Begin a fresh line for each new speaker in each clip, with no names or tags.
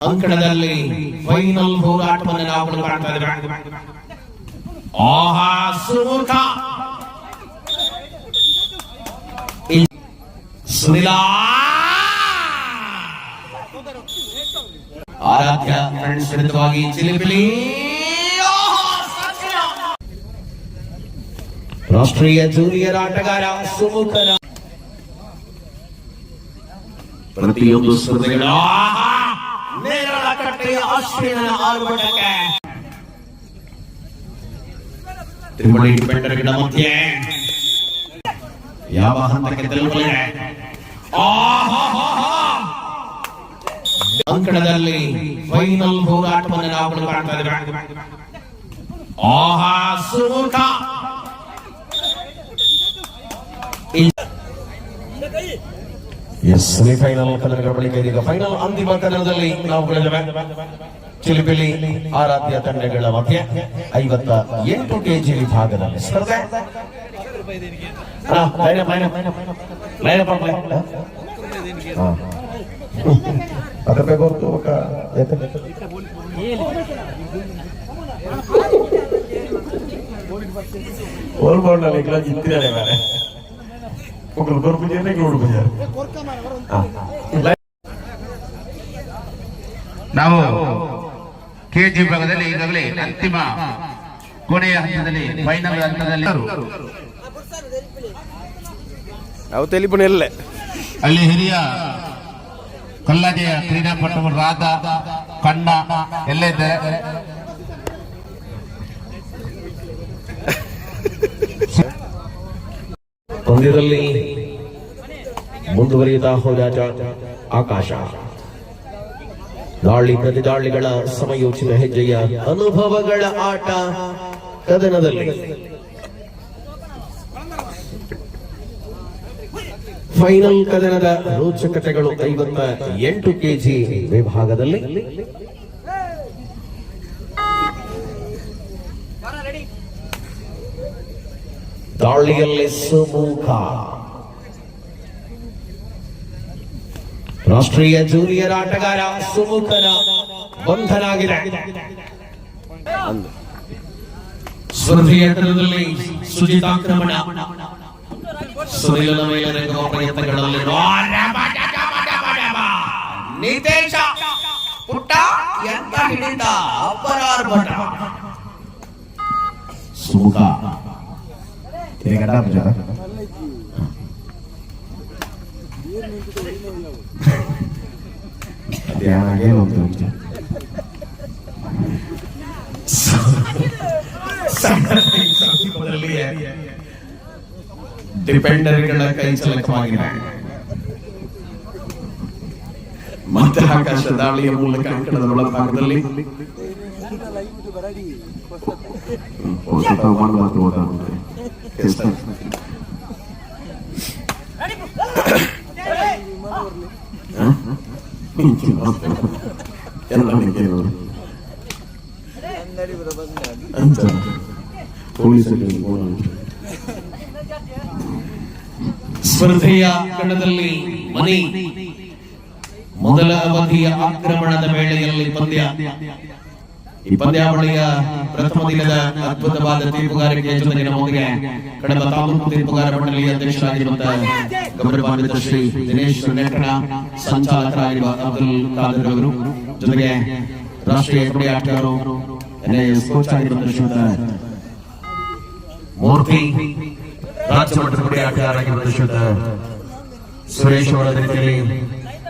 ಅಂಕಣದಲ್ಲಿ final ಹೋರಾಟವನ್ನು ನಾವು ಕಾಣ್ತಾ ಇದ್ದೇವೆ ಆಹಾ ಸುಮುಖ ಇಲ್- ಸುನಿಲ ಆರಾಧ್ಯ ಫ್ರೆಂಡ್ಸ್ ವಿರುದ್ಧವಾಗಿ ಚಿಲಿಪಿಲಿ ಆಹಾ, ಸಚಿನ. ರಾಷ್ಟ್ರೀಯ ಜೂನಿಯರ್ ಆಟಗಾರ ಸುಮುಖನ ಪ್ರತಿಯೊಂದು ಸ್ಪರ್ಧೆಗಳು ಆಹಾ! ನೇರಳ ಕಟ್ಟೆಯ ಅಶ್ವಿನ ಆರ್ಭಟಕ್ಕೆ ತ್ರಿವಳಿ ಡಿಪೆಂಡರ್ಗಳ ಮಧ್ಯೆ. ಯಾವ ಹಂತಕ್ಕೆ ತಲುಪಲಿದೆ! ಅಂಕಣದಲ್ಲಿ ಫೈನಲ್ ಹೋರಾಟವನ್ನು ನಾವು ಕಾಣ್ತಾ ಇದ್ದೇವೆ. ಆಹಾ ಸುಮುಖ ಎಸ್ ಸೆಮಿಫೈನಲ್ ಕದನಗಳ ಬಳಿಕ ಇದೀಗ ಫೈನಲ್ ಅಂತಿಮ ಕನ್ನಡದಲ್ಲಿ ನಾವು ಬೆಳೆದಿವೆ ಚಿಲಿಪಿಲಿ ಆರಾಧ್ಯ ತಂಡಗಳ ಮಧ್ಯೆ ಐವತ್ತ ಎಂಟು ಕೆಜಿ ವಿಭಾಗದಲ್ಲಿ ಸ್ಪರ್ಧೆ. ಅದ್ರ ಬಗ್ಗೆ ಹೊರ್ತು ಎತ್ತ- ಓಲ್ ಇತ್ತಿದ್ದಾರೆ உங்களுக்கு பொறுப்பு செய்யணும் எங்களோட ಪೂಜಾರಿ
ನಾವು ಕೆಜಿ ಭಾಗದಲ್ಲಿ ಈಗಾಗಲೇ ಅಂತಿಮ ಕೊನೆಯ ಹಂತದಲ್ಲಿ ಫೈನಲ್ ಹಂತದಲ್ಲಿ.
ನಾವು ಟೆಲಿಫೋನ್ ಇಲ್ಲ
ಅಲ್ಲಿ ಹಿರಿಯ ಕಲ್ಲಾಜೆಯ ಕ್ರೀಡಾಪಟು ರಾಧ ಕಣ್ಣ ಎಲ್ಲ ಇದ್ದಾರೆ?
ಪಂದ್ಯದಲ್ಲಿ ಮುಂದುವರಿಯುತ್ತಾ ಹೋದ ಆಕಾಶ. ದಾಳಿ ಪ್ರತಿದಾಳಿಗಳ ಸಮಯೋಚಿತ ಹೆಜ್ಜೆಯ ಅನುಭವಗಳ ಆಟ ಕದನದಲ್ಲಿ. ಫೈನಲ್ ಕದನದ ರೋಚಕತೆಗಳು ಐವತ್ತ ಎಂಟು ಕೆಜಿ ವಿಭಾಗದಲ್ಲಿ ರಾಷ್ಟ್ರೀಯ ಜೂನಿಯರ್ ಆಟಗಾರ ಸುಮುಖನ ಬಂಧನಾಗಿದೆ ಸ್ಪರ್ಧೆಯ ಕಣದಲ್ಲಿ ಸುಜಿತಾಕ್ರಮಣ ಸುನಿಲನ ಮೇಲೆ ನಡೆಯುವ ಪ್ರಯತ್ನಗಳಲ್ಲಿ ನಿತೇಶ ಪುಟ್ಟ ಎಂತ ಹಿಡಿತ ಅಪರಾರ್ಭಟ ಸುಮುಖ ಸಮೀಪದಲ್ಲಿಯೇ ಡಿಪೆಂಡರ್ಗಳ ಕೈ ಚಲಕವಾಗಿದೆ ಮತ್ತೆ ಆಕಾಶ ದಾಳಿಯ ಮೂಲಕ ಅಂಕಣದ ಒಳಭಾಗದಲ್ಲಿ ಎಲ್ಲ ಕೆಲವರು ಅಂತ ಪೊಲೀಸರಿಗೆ ಫೋನ್ ಉಂಟು. ಸ್ಪರ್ಧೆಯ ಕಣದಲ್ಲಿ ಮನಿ ಮೊದಲ ಅವಧಿಯ ಆಕ್ರಮಣದ ವೇಳೆಯಲ್ಲಿ ಪಂದ್ಯ ಈ ಪಂದ್ಯಾವಳಿಯ ಪ್ರಥಮ ದಿನದ ಅದ್ಭುತವಾದ ತೀರ್ಪುಗಾರಿಕೆ ಜೊತೆಗೆ ನಮ್ಮೊಂದಿಗೆ ಕಡಬ ತಾಲೂಕು ತೀರ್ಪುಗಾರ ಮಂಡಳಿಯ ಅಧ್ಯಕ್ಷರಾಗಿರುವಂತಹ ಗೌರವಾನ್ವಿತ ಶ್ರೀ ದಿನೇಶ್ ನೆಟ್ಟಣ ಸಂಚಾಲಕರಾಗಿರುವ ಅಬ್ದುಲ್ ಖಾದರ್ ಅವರು, ಜೊತೆಗೆ ರಾಷ್ಟ್ರೀಯ ಕಬಡ್ಡಿ ಆಟಗಾರರು ಕೋಚ್ ಆಗಿರುವಂತಹ ಮೂರ್ತಿ ರಾಜ್ಯ ಮಟ್ಟದ ಆಟಗಾರರಾಗಿರುವಂತಹ ಸುರೇಶ್ ಅವರ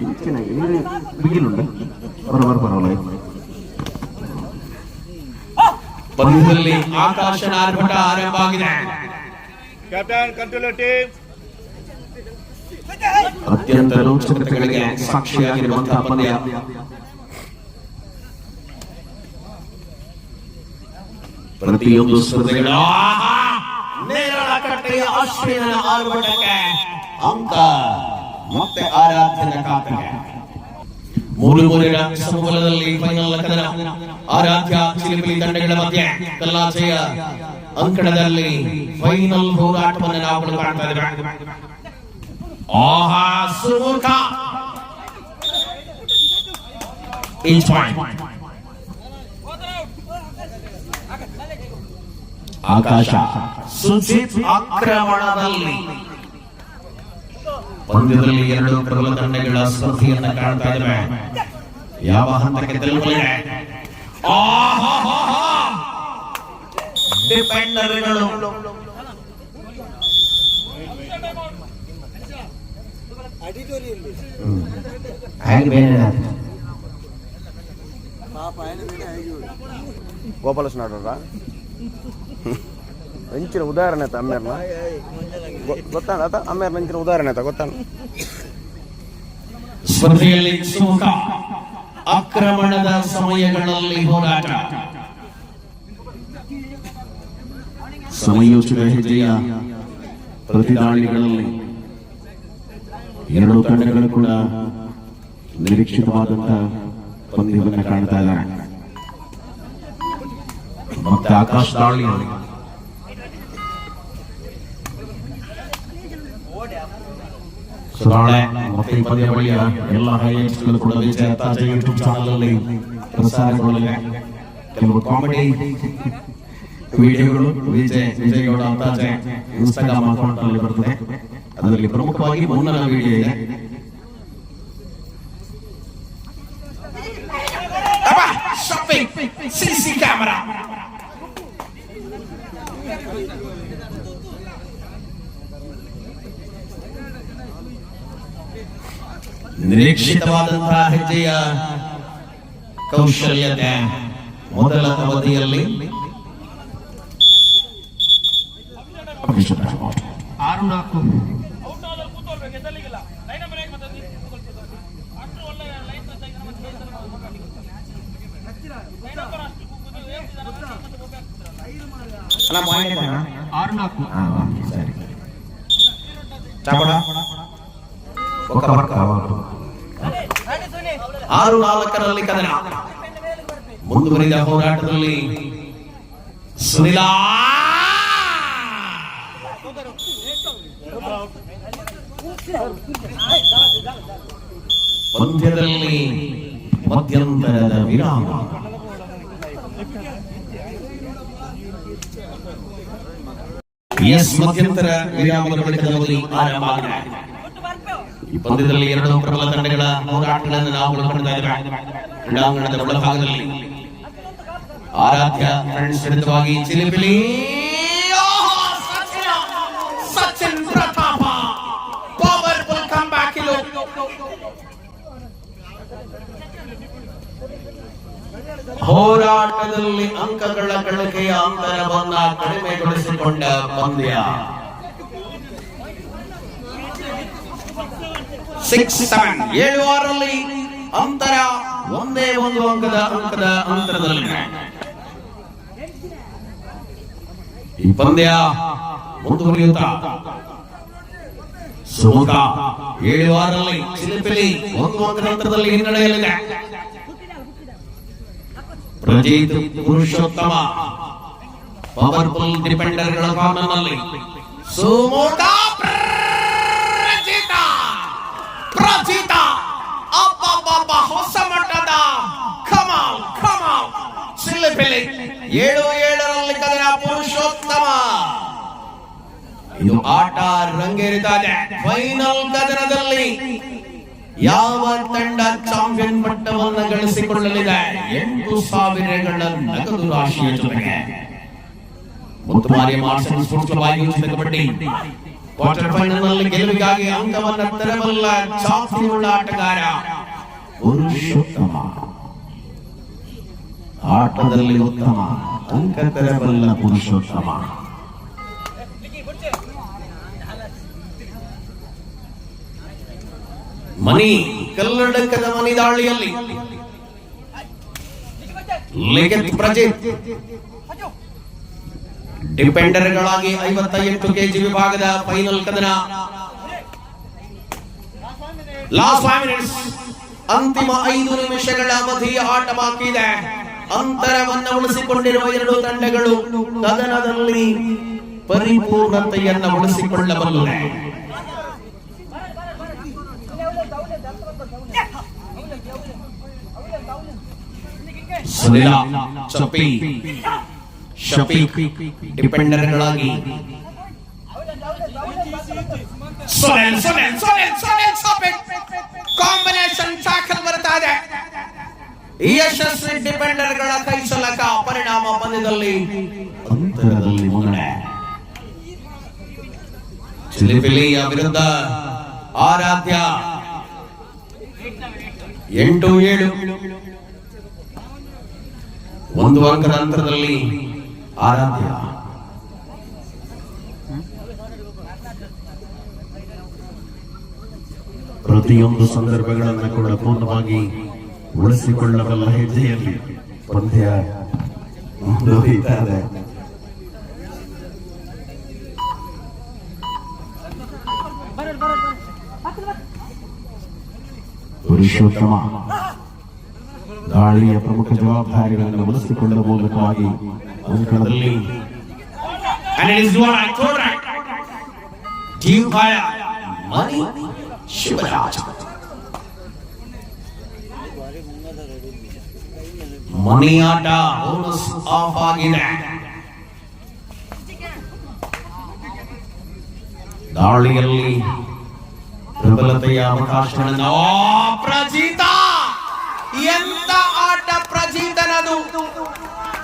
ಹೆಚ್ಚಿನಾಗಿ
ನೀರೇ ಬರ ಬರ ಪಂದ್ಯದಲ್ಲಿ ಆಕಾಶ
ಕ್ಯಾಪ್ಟನ್ ಟೀಮ್
ಅತ್ಯಂತ ರೋಚಕತೆಗಳಿಗೆ ಸಾಕ್ಷಿಯಾಗಿರುವಂತಹ ಪಂದ್ಯ. ಪ್ರತಿಯೊಂದು ಸ್ಪರ್ಧೆಗಳ ಅಂತ ಮತ್ತೆ ಆರಾಧನೆ ಖಾತೆಗೆ ಮೂರು ಮೂರಿನ ಸಮಬಲದಲ್ಲಿ ಫೈನಲ್ ಕದನ. ಆರಾಧ್ಯ, ಚಿಲಿಪಿಲಿ ತಂಡಗಳ ಮಧ್ಯೆ ಕಲ್ಲಾಚೆಯ ಅಂಕಣದಲ್ಲಿ ಫೈನಲ್ ಹೋರಾಟವನ್ನು ನಾವು ಕಾಣ್ತಾ ಇದ್ದೇವೆ. ಆಹಾ ಈಚ್ ಪಾಯಿಂಟ್ ಆಕಾಶ. ಸುಜಿತ್ ಆಕ್ರಮಣದಲ್ಲಿ ಪಂದ್ಯದಲ್ಲಿ ಎರಡು ಪ್ರಬಲ ತಂಡಗಳ ಸ್ಪರ್ಧೆಯನ್ನ ಕಾಣ್ತಾ ಇದ್ದೇವೆ ಯಾವ ಹಂತಕ್ಕೆ ತಲುಪಲಿದೆ ಡಿಪೆಂಡರ್ಗಳು
ಗೋಪಾಲಕೃಷ್ಣ ಹೆಂಚಿನ ಉದಾಹರಣೆ ಆಯ್ತಾ ಅಮ್ಮೇರ್ನ? ಗೊತ್ತಾಣ ಆತ ಅಮ್ಮೇರ್ನ ಹೆಂಚಿನ ಉದಾಹರಣೆ ಆಯ್ತಾ? ಗೊತ್ತಾಣ
ಸ್ಪರ್ಧೆಯಲ್ಲಿ ಸುಮುಖ ಆಕ್ರಮಣದ ಸಮಯಗಳಲ್ಲಿ ಹೋರಾಟ. ಸಮಯೋಚಿತ ಹೆಜ್ಜೆಯ ಪ್ರತಿದಾಳಿಗಳಲ್ಲಿ ಎರಡು ತಂಡಗಳು ಕೂಡ ನಿರೀಕ್ಷಿತವಾದಂತಹ ಪಂದ್ಯವನ್ನು ಕಾಣ್ತಾ ಇದ್ದಾರೆ ಮತ್ತೆ ಆಕಾಶ ಸುಧಾರಣೆ ಮತ್ತೆ ಈ ಪಂದ್ಯ ಬಳಿಯ ಎಲ್ಲ ಹೈಲೈಟ್ಸ್ಗಳು ಕೂಡ ವಿಜಯ ಯೂಟ್ಯೂಬ್ ಚಾನಲಲ್ಲಿ ಕೆಲವು ಕಾಮಿಡಿ ವಿಡಿಯೋಗಳು ವಿಜಯ್, ವಿಜಯಗೌಡ ಅಂತಾಜೆ ಇನ್ಸ್ಟಾಗ್ರಾಮ್ ಅಕೌಂಟ್ ಅದರಲ್ಲಿ ಪ್ರಮುಖವಾಗಿ ಮುನ್ನನ ವಿಡಿಯೋ ಇದೆ. ಸಿಸಿ ಕ್ಯಾಮರಾ ನಿರೀಕ್ಷಿತವಾದಂತಹ ಹೆಜ್ಜೆಯ ಕೌಶಲ್ಯತೆ ಮೊದಲ ಅವಧಿಯಲ್ಲಿ
ಆರು ನಾಲ್ಕು ಆರು ನಾಲ್ಕು
ಸರಿ ಚಾಪಡ ಒಕ್ಕ ಬರ್ಕ ಆರು ನಾಲ್ಕರಲ್ಲಿ ಕದನ ಮುಂದುವರಿದ ಹೋರಾಟದಲ್ಲಿ ಸುನಿಲಾ! ಪಂದ್ಯದಲ್ಲಿ ಮಧ್ಯಂತರದ ವಿರಾಮ. ಎಸ್ ಮಧ್ಯಂತರ ವಿರಾಮದ ಬಳಿಕ ಆರಂಭ ಆಗಿದೆ. ಈ ಪಂದ್ಯದಲ್ಲಿ ಎರಡು ಪ್ರಬಲ ತಂಡಗಳ ಹೋರಾಟಗಳನ್ನು ನಾವು ನೋಡ್ತಾ ಇದ್ದೇವೆ ಕ್ರೀಡಾಂಗಣದ ಒಳಭಾಗದಲ್ಲಿ ಆರಾಧ್ಯ ಫ್ರೆಂಡ್ಸ್ ವಿರುದ್ಧವಾಗಿ ಚಿಲಿಪಿಲಿ ಆಹಾ, Sachin! Sachin Pratap powerful comeback ಇದು ಹೋರಾಟದಲ್ಲಿ ಅಂಕಗಳ ಗಳಿಕೆಯ ಅಂತರವನ್ನ ಕಡಿಮೆಗೊಳಿಸಿಕೊಂಡ ಪಂದ್ಯ ಸಿಕ್ಸ್ ಸೆವೆನ್ ಏಳು ಆರಲ್ಲಿ ಅಂತರ ಒಂದೇ ಒಂದು ಅಂಕದ ಅಂಕದ ಅಂತರದಲ್ಲಿ. ಈ ಪಂದ್ಯ ಮುಂದುವರಿಯುತ್ತಾ ಸುಮುಖ ಏಳು ಆರಲ್ಲಿ ಚಿಲಿಪಿಲಿ ಒಂದು ಅಂಕದ ಅಂತರದಲ್ಲಿ ಹಿನ್ನಡೆಯಲ್ಲಿದೆ. ಪ್ರಜೀತ್ ಪುರುಷೋತ್ತಮ ಪವರ್ಫುಲ್ ಡಿಪೆಂಡರ್ಗಳ ಕಾನೂನಲ್ಲಿ ಸುಮುಖ ಪ್ರಜಿತ ಅಬ್ಬಬ್ಬಬ್ಬ, ಹೊಸ ಮಟ್ಟದ. ಕಮಾಲ್ ಕಮಾಲ್ ಸಿಲಿಪಿಲಿ ಏಳು, ಏಳರಲ್ಲಿ ಕದನ ಪುರುಷೋತ್ತಮ. ಇದು ಆಟ ರಂಗೇರಿತಾ ಇದೆ ಫೈನಲ್ ಕದನದಲ್ಲಿ ಯಾವ ತಂಡ ಚಾಂಪಿಯನ್ ಪಟ್ಟವನ್ನು ಗಳಿಸಿಕೊಳ್ಳಲಿದೆ? ಎಂಟು ಸಾವಿರಗಳ ನಗದು ರಾಶಿಯ ಜೊತೆಗೆ. ಮುತ್ತುಮಾರಿ ಮಾರ್ಷಲ್ ಸ್ಫೂರ್ತಿವಾಗಿ ಉಚಿತ ಕಬಡ್ಡಿ ಕ್ವಾರ್ಟರ್ ಫೈನಲ್ನಲ್ಲಿ ಗೆಲುವಿಗಾಗಿ ಅಂಕವನ್ನು ತರಬಲ್ಲ ಚಾಪ್ತಿಯುಳ್ಳ ಆಟಗಾರ ಪುರುಷೋತ್ತಮ ಆಟದಲ್ಲಿ ಉತ್ತಮ ಅಂಕ ತರಬಲ್ಲ ಪುರುಷೋತ್ತಮ ಮನಿ ಕಲ್ಲಡಕದ ಮನಿ ದಾಳಿಯಲ್ಲಿ ಲಿಖಿತ್ ಪ್ರಜಿತ್ ಡಿಪೆಂಡರ್ಗಳಾಗಿ ಐವತ್ತ ಎಂಟು ಕೆಜಿ ವಿಭಾಗದ ಫೈನಲ್ ಕದನ. ಲಾಸ್ಟ್ ಫೈವ್ ಮಿನಿಟ್ಸ್ ಅಂತಿಮ ಐದು ನಿಮಿಷಗಳ ಅವಧಿಯ ಆಟ ಬಾಕಿ ಇದೆ. ಅಂತರವನ್ನು ಉಳಿಸಿಕೊಂಡಿರುವ ಎರಡು ತಂಡಗಳು ಕದನದಲ್ಲಿ ಪರಿಪೂರ್ಣತೆಯನ್ನು ಉಳಿಸಿಕೊಳ್ಳಬಲ್ಲವೆ. ಸುನಿಲ ಚಪ್ಪಿ. ಶಫೀಕ್ ಡಿಪೆಂಡರ್ಗಳಾಗಿ ಸೊನೆಲ್ ಸೊನೆಲ್ ಸೊನೆಲ್ ಸೊನೆಲ್ ಶಫೀಕ್ ಕಾಂಬಿನೇಷನ್ ಟ್ಯಾಕಲ್ ಬರ್ತಾ ಇದೆ. ಯಶಸ್ವಿ ಡಿಪೆಂಡರ್ಗಳ ಕೈ ಸಲಕ ಪರಿಣಾಮ ಪಂದ್ಯದಲ್ಲಿ ಅಂತರದಲ್ಲಿ ಮುನ್ನಡೆ ಚಿಲಿಪಿಲಿಯ ವಿರುದ್ಧ ಆರಾಧ್ಯ. ಎಂಟು ಏಳು. ಒಂದು ಅಂಕದ ಅಂತರದಲ್ಲಿ ಆರಾಧ್ಯ.
ಪ್ರತಿಯೊಂದು ಸಂದರ್ಭಗಳನ್ನು ಕೂಡ ಪೂರ್ಣವಾಗಿ ಉಳಿಸಿಕೊಳ್ಳಬಲ್ಲ ಹೆಜ್ಜೆಯಲ್ಲಿ ಪಂದ್ಯ ಮುಂದುವರಿತಾ ಇದೆ ಪುರುಷೋತ್ತಮ. ದಾಳಿಯ ಪ್ರಮುಖ ಜವಾಬ್ದಾರಿಗಳನ್ನು ಉಳಿಸಿಕೊಳ್ಳುವ ಮೂಲಕವಾಗಿ Uncontrollably.
And it is your contract. Do you hire money? Shivaraja. ಮಣಿಯಾಟ ಬೋನಸ್ ಆಫ್ ಆಗಿದೆ ದಾಳಿಯಲ್ಲಿ ಪ್ರಬಲತೆಯ ಅವಕಾಶಗಳನ್ನು ಪ್ರಜೀತ ಎಂತ ಆಟ ಪ್ರಜೀತನದು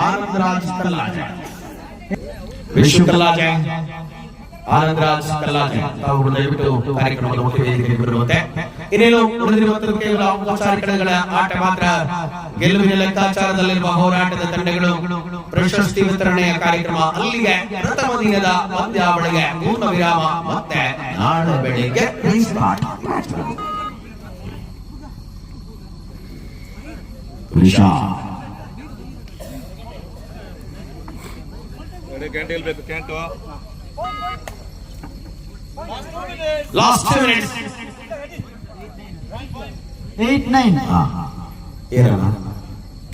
ಆನಂದರಾಜ್ ವಿಶ್ವ ಆನಂದರಾಜ್ ಕೇವಲ ಮಾತ್ರ. ಗೆಲುವಿನ ಲೆಕ್ಕಾಚಾರದಲ್ಲಿರುವ ಹೋರಾಟದ ತಂಡಗಳು ಪ್ರಶಸ್ತಿ ವಿತರಣೆಯ ಕಾರ್ಯಕ್ರಮ ಅಲ್ಲಿಗೆ ಪ್ರಥಮ ದಿನದ ಪಂದ್ಯಾವಳಿಗೆ ಪೂರ್ಣ ವಿರಾಮ ಮತ್ತೆ ನಾಳೆ ಬೆಳಿಗ್ಗೆ
Rishabh
last two minutes
eight nine
हाँ हाँ। ये
रहा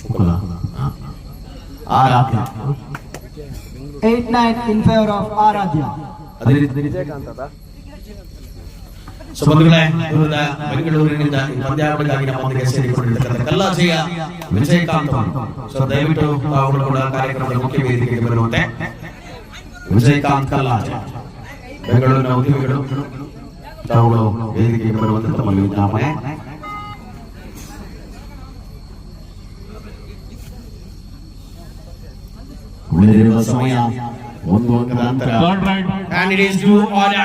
खुला Aradhya eight nine in favour of Aradhya
ಅದೇ ರೀತಿ
ವಿಜಯಕಾಂತ್ ಅದ
ಸೊ ಬಂಧುಗಳೇ ಇವರ ಬೆಂಗಳೂರಿನಿಂದ ಈ ಪಂದ್ಯಾವಳಿಗಾಗಿ ನಮ್ಮೊಂದಿಗೆ ಸೇರಿಕೊಂಡಿರ್ತಕ್ಕಂಥ ಕಲ್ಲಾಜೆಯ ವಿಜಯಕಾಂತ್ ಅವರು ಸೊ ದಯವಿಟ್ಟು ಅವರು ಕೂಡ ಕಾರ್ಯಕ್ರಮದ ಮುಖ್ಯ ವೇದಿಕೆಗೆ ಬರುವಂತೆ ವಿಜಯಕಾಂತ್ ಕಲ್ಲಾಜೆ ಬೆಂಗಳೂರಿನ ಉದ್ಯೋಗಿಗಳು ತಾವುಗಳು ವೇದಿಕೆಗೆ ಬರುವಂತೆ ತಮ್ಮಲ್ಲಿ ವಿಜ್ಞಾಪನೆ
ಉಳಿದಿರುವ ಸಮಯ ಒಂದು ಅಂಕದ ಅಂತರ
and it is due order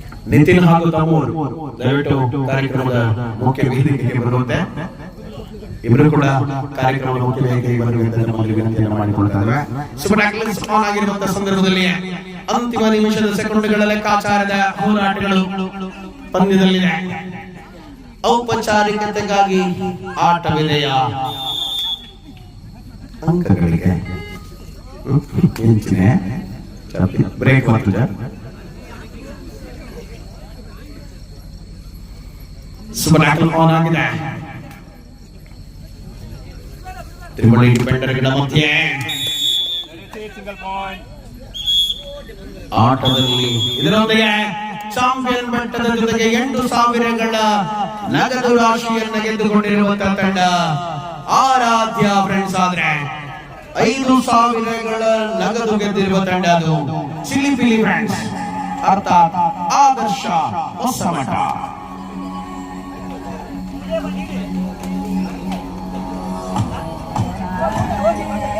Nitin
ಹಾಗೂ ತಮ್ಮೂರು ದಯವಿಟ್ಟು ಕಾರ್ಯಕ್ರಮದ ಮುಖ್ಯ ವೇದಿಕೆಗೆ ಬರುವಂತೆ ಇಬ್ಬರು ಕೂಡ ಕಾರ್ಯಕ್ರಮದ ಮುಖ್ಯ ವೇದಿಕೆಗೆ ಬರುವಂತೆ ನಮ್ಮಲ್ಲಿ ವಿನಂತಿಯನ್ನು ಮಾಡಿಕೊಳ್ಳುತ್ತಾರೆ ಇದ್ದೇವೆ ಸುಪರ್ ಆಗಿರುವಂತಹ ಸಂದರ್ಭದಲ್ಲಿ ಅಂತಿಮ ನಿಮಿಷದ ಸೆಕೆಂಡ್ಗಳ ಲೆಕ್ಕಾಚಾರದ ಹೋರಾಟಗಳು ಪಂದ್ಯದಲ್ಲಿದೆ. ಔಪಚಾರಿಕತೆಗಾಗಿ ಆಟವಿದೆಯ ಅಂಕಗಳಿಗೆ. ಬ್ರೇಕ್ ಮಾಡ್ತಿದ್ದ ಆಟದಲ್ಲಿ ಚಾಂಪಿಯನ್ ಜೊತೆಗೆ ಎಂಟು ಸಾವಿರಗಳ ನಗದು ರಾಶಿಯನ್ನು ಗೆದ್ದುಕೊಂಡಿರುವಂತಹ ತಂಡ ಆರಾಧ್ಯ ಫ್ರೆಂಡ್ಸ್ ಆದ್ರೆ ಐದು ಸಾವಿರಗಳ ನಗದು ಗೆದ್ದಿರುವ ತಂಡ ಅದು. ಚಿಲಿಪಿಲಿ ಫ್ರೆಂಡ್ಸ್ ಅರ್ಥಾತ್ ಆದರ್ಶ ಹೊಸಮಠ. धन्यवाद